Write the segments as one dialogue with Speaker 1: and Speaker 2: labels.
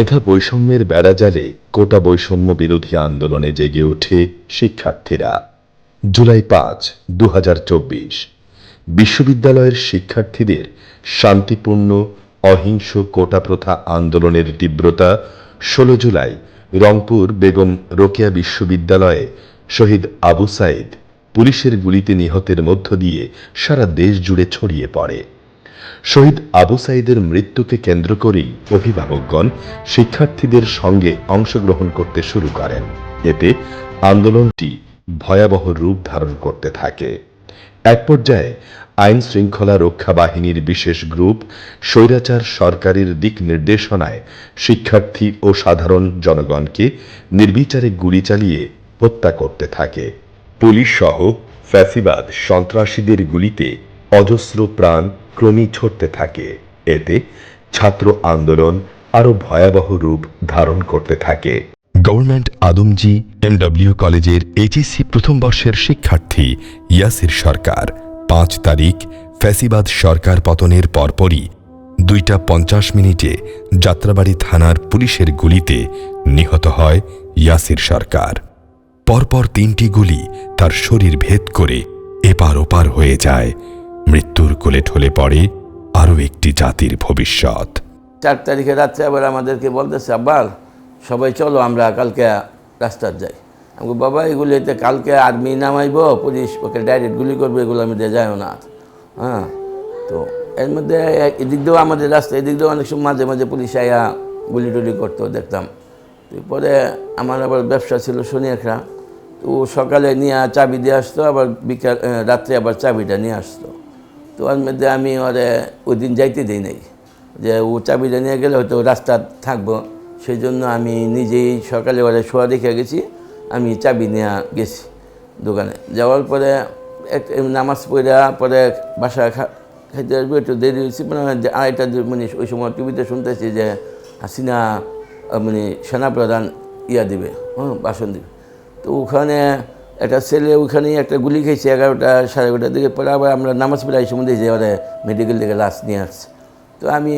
Speaker 1: মেধা বৈষম্যের বেড়াজালে কোটা বৈষম্য বিরোধী আন্দোলনে জেগে ওঠে শিক্ষার্থীরা। জুলাই পাঁচ দু বিশ্ববিদ্যালয়ের শিক্ষার্থীদের শান্তিপূর্ণ, অহিংস কোটা প্রথা আন্দোলনের তীব্রতা ষোলো জুলাই রংপুর বেগম রোকেয়া বিশ্ববিদ্যালয়ে শহীদ আবু সাইদ পুলিশের গুলিতে নিহতের মধ্য দিয়ে সারা দেশ জুড়ে ছড়িয়ে পড়ে। শহীদ আবু সাইদের মৃত্যুকে কেন্দ্র করেই অভিভাবকগণ শিক্ষার্থীদের সঙ্গে অংশগ্রহণ করতে শুরু করেন। এতে আন্দোলনটি ভয়াবহ রূপ ধারণ করতে থাকে। এক পর্যায়ে আইন শৃঙ্খলা রক্ষা বাহিনীর বিশেষ গ্রুপ স্বৈরাচার সরকারের দিক নির্দেশনায় শিক্ষার্থী ও সাধারণ জনগণকে নির্বিচারে গুলি চালিয়ে হত্যা করতে থাকে। পুলিশ সহ ফ্যাসিবাদ সন্ত্রাসীদের গুলিতে অজস্র প্রাণ ক্রমেই ছড়তে থাকে। এতে ছাত্র আন্দোলন আরও ভয়াবহ রূপ ধারণ করতে থাকে। গভর্নমেন্ট আদমজি এমডব্লিউ কলেজের এইচএসসি প্রথম বর্ষের শিক্ষার্থী ইয়াসির সরকার। পাঁচ তারিখ ফ্যাসিবাদ সরকার পতনের পরপরই দুইটা পঞ্চাশ মিনিটে যাত্রাবাড়ি থানার পুলিশের গুলিতে নিহত হয় ইয়াসির সরকার। পরপর তিনটি গুলি তার শরীর ভেদ করে এপার ওপার হয়ে যায়। মৃত্যুর কোলে ঠলে পড়ে আরও একটি জাতির ভবিষ্যৎ।
Speaker 2: চার তারিখে রাত্রে আবার আমাদেরকে বলতেছে আব্বার সবাই চলো, আমরা কালকে রাস্তার যাই। আমি বাবা এগুলিতে কালকে আর্মি নামাইব, পুলিশ ওকে ডাইরেক্ট গুলি করবে, এগুলো আমি যাইও না। হ্যাঁ তো এর মধ্যে এদিক দিয়েও আমাদের রাস্তা, এদিক দিয়েও অনেক সময় মাঝে মাঝে পুলিশ আয়া গুলি টুলি করতো, দেখতাম। পরে আমার আবার ব্যবসা ছিল শনি একটা ও সকালে নিয়ে চাবি দিয়ে আসতো, আবার বিকাল রাত্রে আবার চাবিটা নিয়ে আসতো। তো ওর মধ্যে আমি ওরে ওই দিন যাইতে দিই নাই। যে ও চাবিটা নিয়ে গেলে হয়তো রাস্তা থাকব সেই জন্য আমি নিজেই সকালে ওরে শোয়া দেখে গেছি, আমি চাবি নিয়ে গেছি দোকানে। যাওয়ার পরে এক নামাজ পড়া পরে বাসা খাইতে আসব, একটু দেরি হয়েছে মানে আড়াইটা মানে ওই সময় টিভিতে শুনতেছি যে হাসিনা মানে সেনাপ্রধান ইয়া দিবে হ্যাঁ ভাষণ দিবে। তো ওখানে একটা ছেলে ওখানেই একটা গুলি খেয়েছে, এগারোটা সাড়ে এগারোটার দিকে। পরে আবার আমরা নামাজ পড়ে এসে মধ্যে যে ওরা মেডিকেল থেকে লাশ নিয়ে আসছে। তো আমি,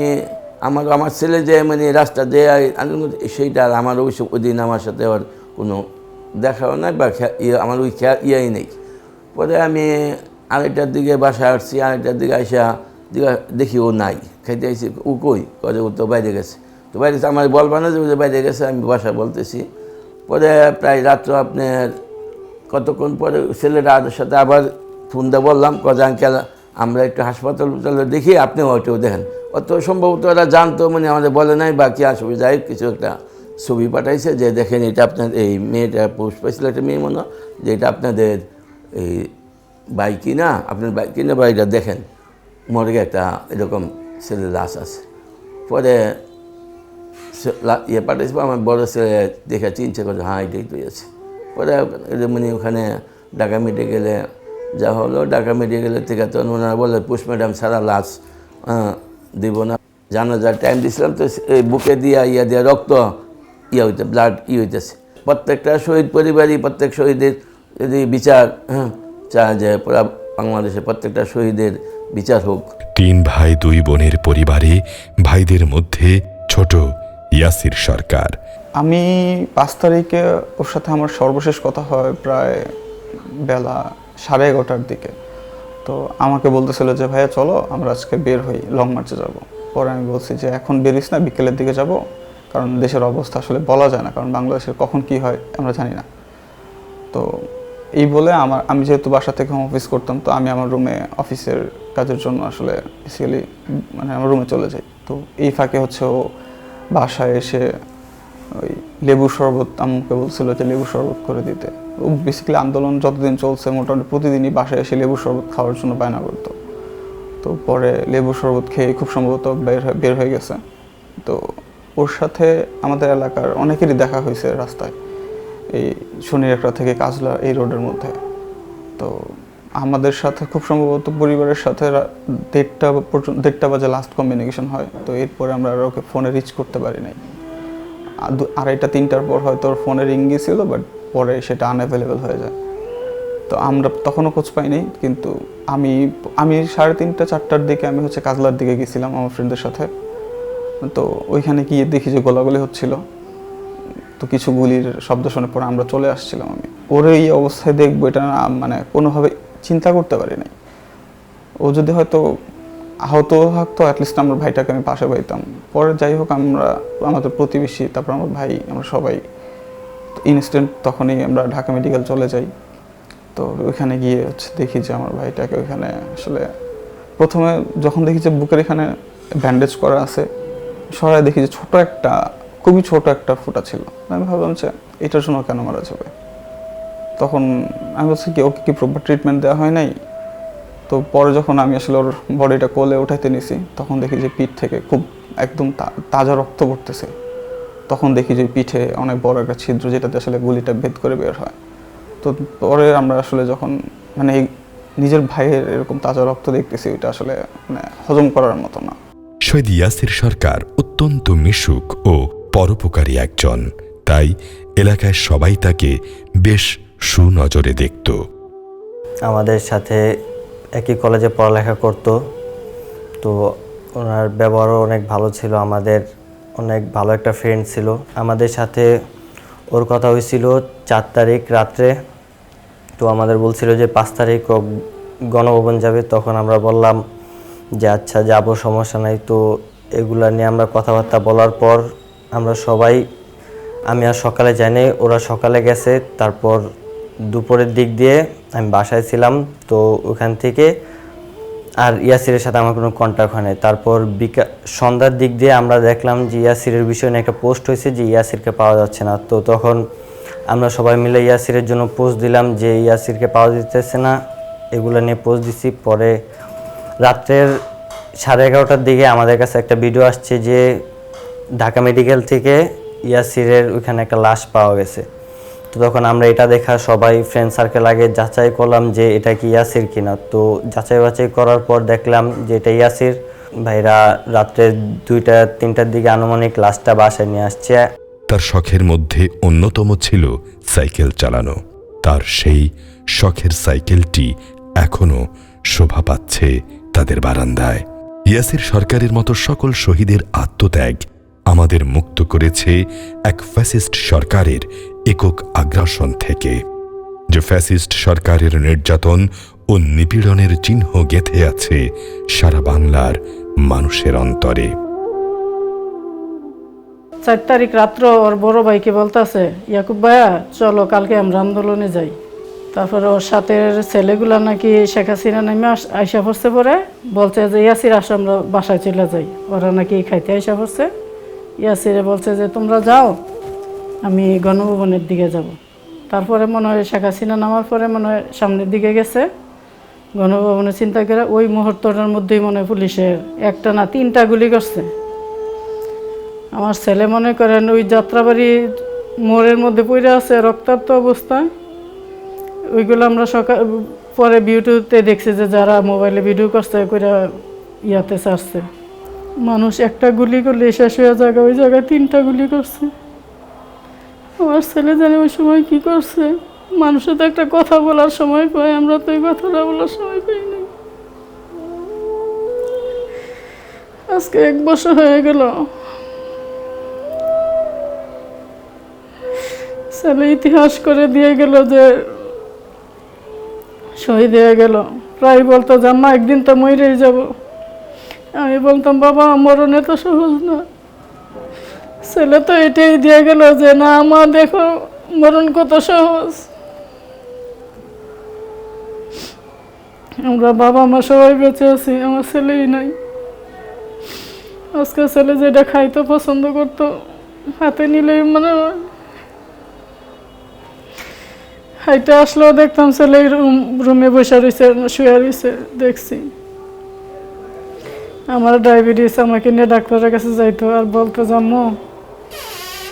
Speaker 2: আমার আমার ছেলে যে মানে রাস্তা দিয়ে আনন্দ সেইটা আর আমার ওই ওই দিন আমার সাথে ওর কোনো দেখাও নাই বা ইয়ে আমার ওই ইয়াই নেই। পরে আমি আড়াইটার দিকে বাসা আসছি আড়াইটার দিকে আসা দেখি ও নাই। খাইতে আইসি, ও কই? কয়ে ও তো বাইরে গেছে। তো বাইরে আমার বলবা না যে যে বাইরে গেছে, আমি বাসা বলতেছি। পরে প্রায় রাত্র আপনার কতক্ষণ পরে ছেলেটার সাথে আবার ফোন দিয়ে বললাম কজা আঙ্কেল, আমরা একটু হাসপাতাল দেখি আপনিও ওইটাও দেখেন। অত সম্ভবত ওরা জানতো মানে আমাদের বলে নাই বা কি আসবে, যাই কিছু একটা ছবি পাঠাইছে যে, দেখেন, এটা আপনার এই মেয়েটা পোস্ট পাইছিল, একটা মেয়ে মনে যে এটা আপনাদের এই বাইকই কিনা, আপনার বাইকই কিনা, বা এটা দেখেন, মর্গে একটা এরকম ছেলের লাশ আছে। পরে ইয়ে পাঠাইছে, আমার বড় ছেলে দেখে চিনছে কথা হ্যাঁ এটাই তো আছে। পরে মানে ওখানে ঢাকা মেডিকেলে যা হলো, ঢাকা মেডিকেলে থেকে তো ওনারা বলে, পুষ ম্যাডাম, সারা লাশ দিব না। জানা যায় টাইম দিছিলাম তো এই বুকে দিয়া, ইয়া দিয়া রক্ত ইয়ে হইতে ব্লাড ই হইতেছে। প্রত্যেকটা শহীদ পরিবারই, প্রত্যেক শহীদের যদি বিচার হ্যাঁ চায় যে পুরা বাংলাদেশে প্রত্যেকটা শহীদের বিচার হোক।
Speaker 1: তিন ভাই, দুই বোনের পরিবারে ভাইদের মধ্যে ছোট ইয়াসির সরকার।
Speaker 3: আমি পাঁচ তারিখে ওর সাথে আমার সর্বশেষ কথা হয় প্রায় বেলা সাড়ে এগারোটার দিকে। তো আমাকে বলতেছিল যে, ভাইয়া, চলো, আমরা আজকে বের হই লং মার্চে যাব। পরে আমি বলছি যে, এখন বেরিস না, বিকেলের দিকে যাব। কারণ দেশের অবস্থা আসলে বলা যায় না, কারণ বাংলাদেশের কখন কি হয় আমরা জানি না। তো এই বলে আমার, আমি যেহেতু বাসা থেকে হোম অফিস করতাম, তো আমি আমার রুমে অফিসের কাজের জন্য আসলে বেসিক্যালি মানে আমার রুমে চলে যাই। তো এই ফাঁকে হচ্ছে ও বাসায় এসে ওই লেবু শরবত আমাকে বলছিল যে লেবু শরবত করে দিতে। ও বেসিক্যালি আন্দোলন যতদিন চলছে মোটামুটি প্রতিদিনই বাসায় এসে লেবু শরবত খাওয়ার জন্য বায়না করতো। তো পরে লেবু শরবত খেয়ে খুব সম্ভবত বের বের হয়ে গেছে। তো ওর সাথে আমাদের এলাকার অনেকেরই দেখা হয়েছে রাস্তায়। এই শনিরেখা থেকে কাজলা এই রোডের মধ্যে। তো আমাদের সাথে, খুব সম্ভবত পরিবারের সাথে দেড়টা পর্যন্ত, দেড়টা বাজে লাস্ট কমিউনিকেশন হয়। তো এরপরে আমরা আর ওকে ফোনে রিচ করতে পারি নাই। আড়াইটা, তিনটার পর হয়তো ওর ফোনে রিং গিয়েছিল বাট পরে সেটা আনঅ্যাভেলেবেল হয়ে যায়। তো আমরা তখনও খোঁজ পাইনি, কিন্তু আমি আমি সাড়ে তিনটা, চারটার দিকে আমি হচ্ছে কাজলার দিকে গেছিলাম আমার ফ্রেন্ডের সাথে। তো ওইখানে গিয়ে দেখি যে গোলাগুলি হচ্ছিল। তো কিছু গুলির শব্দ শুনে পরে আমরা চলে আসছিলাম আমি। ওর এই অবস্থায় দেখব এটা মানে কোনোভাবে চিন্তা করতে পারি নাই। ও যদি হয়তো আহত থাকতো অ্যাটলিস্ট আমার ভাইটাকে আমি পাশে পাইতাম। পরে যাই হোক, আমরা, আমাদের প্রতিবেশী, তারপর আমার ভাই, আমরা সবাই ইনস্ট্যান্ট তখনই আমরা ঢাকা মেডিকেল চলে যাই। তো ওইখানে গিয়ে হচ্ছে দেখি যে আমার ভাইটাকে ওইখানে আসলে প্রথমে যখন দেখি যে বুকের এখানে ব্যান্ডেজ করা আছে সরাই দেখি যে ছোট একটা, খুবই ছোট একটা ফোঁটা ছিল। আমি ভাবলাম যে এটার জন্য কেন মারা যাবে? তখন আমি বলছি কি, ওকে কি প্রপার ট্রিটমেন্ট দেওয়া হয় নাই? তো পরে যখন আমি আসলে ওর বডিটা কোলে উঠাইতে নিছি, তখন দেখি যে পিঠ থেকে খুব একদম তাজা রক্ত পড়তেছে। তখন দেখি যে পিঠে অনেক বড় একটা ছিদ্র যেটাতে আসলে গুলিটা ভেদ করে বের হয়। তো পরে আমরা আসলে যখন মানে নিজের ভাইয়ের এরকম তাজা রক্ত দেখতেছি, ওইটা আসলে মানে হজম করার মতো না।
Speaker 4: শহীদ ইয়াসির সরকার অত্যন্ত মিশুক ও পরোপকারী একজন। তাই এলাকায় সবাই তাকে বেশ সুনজরে দেখত।
Speaker 5: আমাদের সাথে একই কলেজে পড়ালেখা করত। তো ওনার ব্যবহারও অনেক ভালো ছিল, আমাদের অনেক ভালো একটা ফ্রেন্ড ছিল। আমাদের সাথে ওর কথা হয়েছিল চার তারিখ রাত্রে। তো আমাদের বলছিল যে পাঁচ তারিখ গণভবন যাবে, তখন আমরা বললাম যে আচ্ছা যাব, সমস্যা নাই। তো এগুলা নিয়ে আমরা কথাবার্তা বলার পর আমরা সবাই, আমি আর সকালে জানি ওরা সকালে গেছে, তারপর দুপুরের দিক দিয়ে আমি বাসায় ছিলাম, তো ওখান থেকে আর ইয়াসিরের সাথে আমার কোনো কন্ট্যাক্ট হয় নাই। তারপর বিকা সন্ধ্যার দিক দিয়ে আমরা দেখলাম যে ইয়াসিরের বিষয় নিয়ে একটা পোস্ট হয়েছে যে ইয়াসিরকে পাওয়া যাচ্ছে না। তো তখন আমরা সবাই মিলে ইয়াসিরের জন্য পোস্ট দিলাম যে ইয়াসিরকে পাওয়া যেতেছে না, এগুলো নিয়ে পোস্ট দিছি। পরে রাত্রের সাড়ে এগারোটার দিকে আমাদের কাছে একটা ভিডিও আসছে যে ঢাকা মেডিকেল থেকে ইয়াসিরের ওইখানে একটা লাশ পাওয়া গেছে। তো তখন আমরা এটা দেখা সবাই ফ্রেন্ড সার্কেল আগে যাচাই করলাম যে এটা কি ইয়াসির কিনা। তো যাচাই বাছাই করার পর দেখলাম যে এটা ইয়াসির। ভাইরা রাত্রে দুইটা, তিনটার দিকে আনুমানিক লাশটা বাসায় নিয়ে আসছে।
Speaker 4: তার শখের মধ্যে অন্যতম ছিল সাইকেল চালানো। তার সেই শখের সাইকেলটি এখনও শোভা পাচ্ছে তাদের বারান্দায়। ইয়াসির সরকারের মতো সকল শহীদের আত্মত্যাগ আমাদের মুক্ত করেছে এক ফ্যাসিস্ট সরকারের একক আগ্রাসন থেকে। যে ফ্যাসিস্ট সরকারের নির্যাতন ও নিপীড়নের চিহ্ন গেথে আছে সারা বাংলার মানুষের অন্তরে।
Speaker 6: চার তারিখ রাত্র ওর বড় ভাইকে বলতেছে, ইয়াকুব ভাইয়া, চলো কালকে আমরা আন্দোলনে যাই। তারপরে ওর সাথে ছেলেগুলা নাকি শেখ হাসিনা নামে আইসা পড়ছে পরে, বলছে যে, ইয়াসির আসো, আমরা বাসায় চলে যাই। ওরা নাকি খাইতে আইসা পড়ছে। ইয়াসিরে বলছে যে, তোমরা যাও, আমি গণভবনের দিকে যাব। তারপরে মনে হয় শেখ হাসিনা নামার পরে মনে হয় সামনের দিকে গেছে। গণভবনে চিন্তা করে ওই মুহূর্তটার মধ্যেই মনে হয় পুলিশের একটা না তিনটা গুলি করছে। আমার ছেলে মনে করেন ওই যাত্রাবাড়ি মোড়ের মধ্যে পড়ে আছে, রক্তাক্ত অবস্থায় ওইগুলো আমরা সকাল, পরে ভিডিওতে দেখছি যে যারা মোবাইলে ভিডিও করছে করে ইয়াতে ছাড়ছে। মানুষ একটা গুলি করলে শেষ হয়ে জায়গা ওই জায়গায় তিনটা গুলি করছে। আমার ছেলে জানে ওই সময় কি করছে। মানুষের তো একটা কথা বলার সময় পায়, আমরা তো এই কথাটা বলার সময় পাই না আজকে এক বছর হয়ে গেল। ছেলে ইতিহাস করে দিয়ে গেল যে শহীদ হয়ে গেল। প্রায় বলতো যে, আম্মা, একদিন তো মরেই যাব। আমি বলতাম, বাবা, মরণে তো সহজ না। ছেলে তো এটাই দিয়ে গেল যে, না আমার দেখো, মরণ কত সহজ। আমরা বাবা, মা সবাই বেঁচে আছি, আমার ছেলেই নাই। আজকে ছেলে যেটা খাইতে, পছন্দ করতো, হাতে নিলেই মানে হাইটা আসলেও দেখতাম ছেলে রুমে বসে রয়েছে শুয়ে রয়েছে দেখছি। আমার ডায়াবেটিস, আমাকে নিয়ে ডাক্তারের কাছে যাইতো আর বলতো, জাম্মু,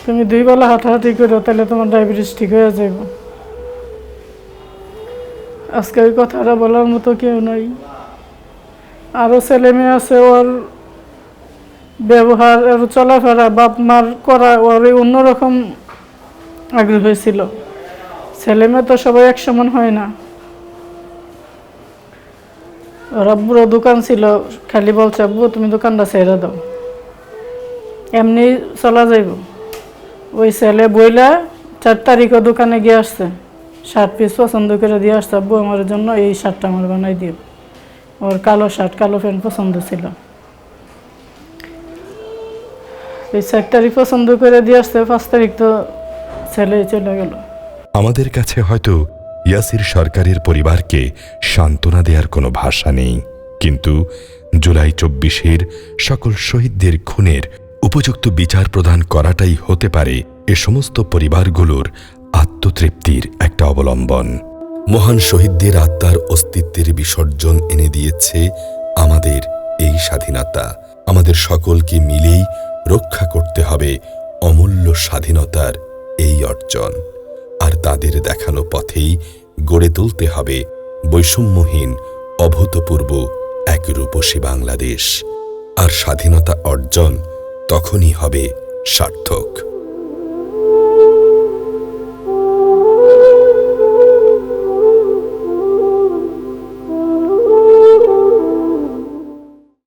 Speaker 6: তুমি দুই বেলা হাঁটাহাঁটি করো, তাহলে তোমার ডায়াবেটিস ঠিক হয়ে যাইব। আজকে ওই কথাটা বলার মতো কেউ নাই। আরও ছেলে মেয়ে আছে, ওর ব্যবহার আর চলাফেরা, বাপ মার করা ওর অন্যরকম আগ্রহ ছিল। ছেলে মেয়ে তো সবাই এক সমান হয় না। ওর আব্বুরও দোকান ছিল, খালি বলছে, আব্বু, তুমি দোকানটা ছেড়ে দাও। এমনি চলা যাইব। ওই ছেলে বইলা চার তারিখও দোকানে গিয়ে আসছে। শার্ট পিস পছন্দ করে দিয়ে আসছে, আব্বু, আমার জন্য এই শার্টটা আমার বানাই দিও। ওর কালো শার্ট, কালো প্যান্ট পছন্দ ছিল। এই চার তারিখ পছন্দ করে দিয়ে আসছে, পাঁচ তারিখ তো ছেলে চলে গেল।
Speaker 1: আমাদের কাছে হয়তো ইয়াসির সরকারের পরিবারকে সান্ত্বনা দেওয়ার কোনো ভাষা নেই। কিন্তু জুলাই চব্বিশের সকল শহীদদের খুনের উপযুক্ত বিচার প্রদান করাটাই হতে পারে এ সমস্ত পরিবারগুলোর আত্মতৃপ্তির একটা অবলম্বন। মহান শহীদদের আত্মার অস্তিত্বের বিসর্জন এনে দিয়েছে আমাদের এই স্বাধীনতা। আমাদের সকলকে মিলেই রক্ষা করতে হবে অমূল্য স্বাধীনতার এই অর্জন। আর তাদের দেখানো পথেই গড়ে তুলতে হবে বৈষম্যহীন, অভূতপূর্ব এক রূপসী বাংলাদেশ। আর স্বাধীনতা অর্জন তখনই হবে সার্থক।